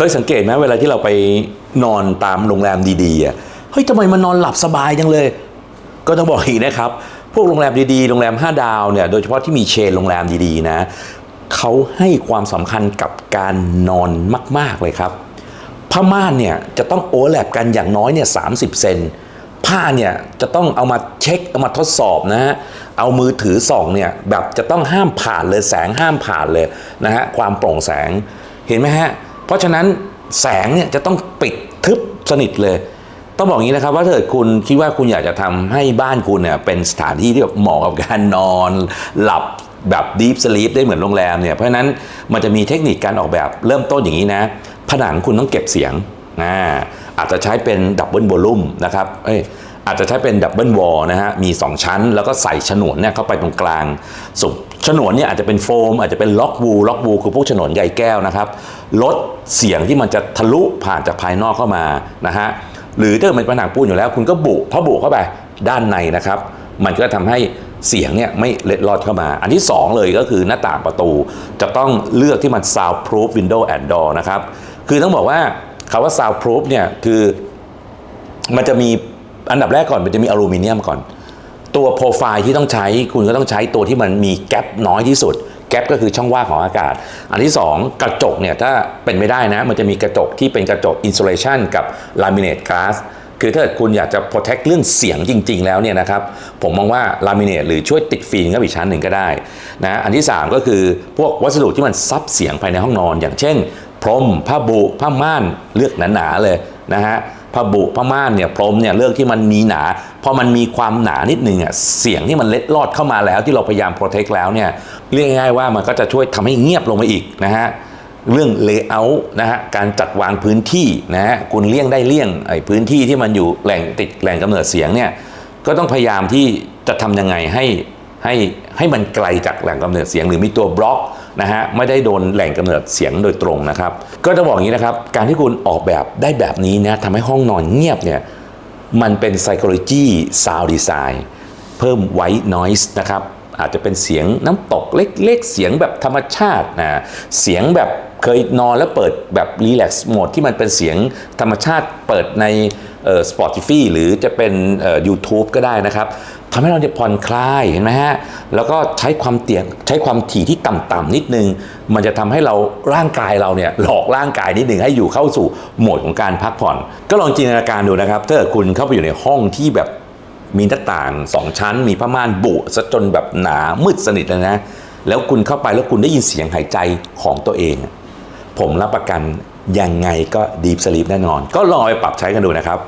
เคยสังเกตไหมเวลาที่เราไปนอนตามโรงแรมดีๆอะเฮ้ยทำไมมันนอนหลับสบายจังเลย ก็ต้องบอกอีกนะครับ พวกโรงแรมดีๆ โรงแรม 5 ดาวเนี่ยโดยเฉพาะที่มีเชนโรงแรมดีๆนะเขาให้ความสำคัญกับการนอนมาก ๆเลยครับผ้าม่านเนี่ยจะต้องโอเวอร์แลปกันอย่างน้อยเนี่ยสาเซนผ้าเนี่ยจะต้องเอามาเช็คเอามาทดสอบนะฮะเอามือถือส่องเนี่ยแบบจะต้องห้ามผ่านเลยแสงห้ามผ่านเลยนะฮะความโปร่งแสงเห็นไหมฮะ เพราะฉะนั้นแสงเนี่ยจะต้องปิดทึบสนิทเลย ต้องบอกอย่างนี้นะครับว่าถ้าเกิดคุณคิดว่าคุณอยากจะทำให้บ้านคุณเนี่ยเป็นสถานที่ที่แบบเหมาะกับการนอนหลับแบบดีฟสลีปได้เหมือนโรงแรมเนี่ยเพราะฉะนั้นมันจะมีเทคนิคการออกแบบเริ่มต้นอย่างนี้นะ ผนังคุณต้องเก็บเสียงอ่าอาจจะใช้เป็นดับเบิลโวลูมนะครับเอ้ยอาจจะใช้เป็นดับเบิลวอลนะฮะมี 2 ชั้น แล้วก็ใส่ฉนวนเนี่ยเข้าไปตรงกลางสุ ฉนวนเนี่ยอาจจะเป็นโฟม อาจจะเป็นล็อกวูล็อกวูคือพวกฉนวนใยแก้วนะครับลดเสียงที่มันจะทะลุผ่านจากภายนอกเข้ามานะฮะหรือถ้าเกิดมันเป็นผนังปูนอยู่แล้ว คุณก็บุเพราบุเข้าไปด้านในนะครับ มันก็ทำให้เสียงเนี่ยไม่เล็ดลอดเข้ามา อันที่ 2 เลยก็คือหน้าต่างประตู จะต้องเลือกที่มัน soundproof window and door นะครับ คือต้องบอกว่าคาว่า soundproof เนี่ยคือมันจะมีอันดับแรกก่อนมันจะมีอลูมิเนียมก่อน ตัวโปรไฟล์ที่ต้องใช้คุณก็ต้องใช้ตัวที่มันมีแกลบน้อยที่สุด แกลบก็คือช่องว่างของอากาศ อันที่ 2 กระจกเนี่ยถ้าเป็นไม่ได้นะ มันจะมีกระจกที่เป็นกระจกอินซูเลชันกับลามิเนตก a s คือถ้าเกิดคุณอยากจะ protect เรื่องเสียงจริง ๆ แล้วเนี่ยนะครับ ผมมองว่าลามิเนตหรือช่วยติดฟิล์มเข้าไปอีกชั้นหนึ่งก็ได้นะอันที่ 3 ก็คือพวกวัสดุที่มันซับเสียงภายในห้องนอน อย่างเช่น พรมผ้าบุผ้าม่านเลือกหนาๆเลยนะฮะ ผบุผ้าม่านเนี่ยพรมเนี่ยเลือกที่มันมีหนาพอมันมีความหนานิดนึงอะเสียงที่มันเล็ดลอดเข้ามาแล้วที่เราพยายามโปรเทคแล้วเนี่ยเรียกง่ายๆว่ามันก็จะช่วยทำให้เงียบลงมาอีกนะฮะเรื่องเลเยอร์นะฮะการจัดวางพื้นที่นะฮะคุณเลี่ยงได้เลี่ยงไอ้พื้นที่ที่มันอยู่แหล่งติดแหล่งกำเนิดเสียงเนี่ยก็ต้องพยายามที่จะทำยังไงให้ให้ให้มันไกลจากแหล่งกำเนิดเสียง หรือมีตัวบล็อก นะฮะไม่ได้โดนแหล่งกำเนิดเสียงโดยตรงนะครับ ก็จะบอกอย่างนี้นะครับ การที่คุณออกแบบได้แบบนี้นะทำให้ห้องนอนเงียบเนี่ยมันเป็น psychology sound design เพิ่ม white noise นะครับอาจจะเป็นเสียงน้ำตกเล็กๆ เสียงแบบธรรมชาตินะเสียงแบบ เคยนอนแล้วเปิดแบบ relax mode ที่มันเป็นเสียงธรรมชาติเปิดในเอ่อ Spotify หรือจะเป็นเอ่อ YouTube ก็ได้นะครับทำให้เราเนี่ยผ่อนคลายเห็นไหมฮะ แล้วก็ใช้ความเตียงใช้ความถี่ที่ต่ำๆนิดนึง มันจะทำให้เราร่างกายเราเนี่ยหลอกร่างกายนิดนึงให้อยู่เข้าสู่โหมดของการพักผ่อน ก็ลองจินตนาการดูนะครับ ถ้าคุณเข้าไปอยู่ในห้องที่แบบมีหน้าต่างสองชั้น มีผ้าม่านบุซะจนแบบหนามืดสนิทเลยนะ แล้วคุณเข้าไปแล้วคุณได้ยินเสียงหายใจของตัวเอง ผมรับประกันยังไงก็ดีฟสลีปแน่นอน ก็ลองไปปรับใช้กันดูนะครับ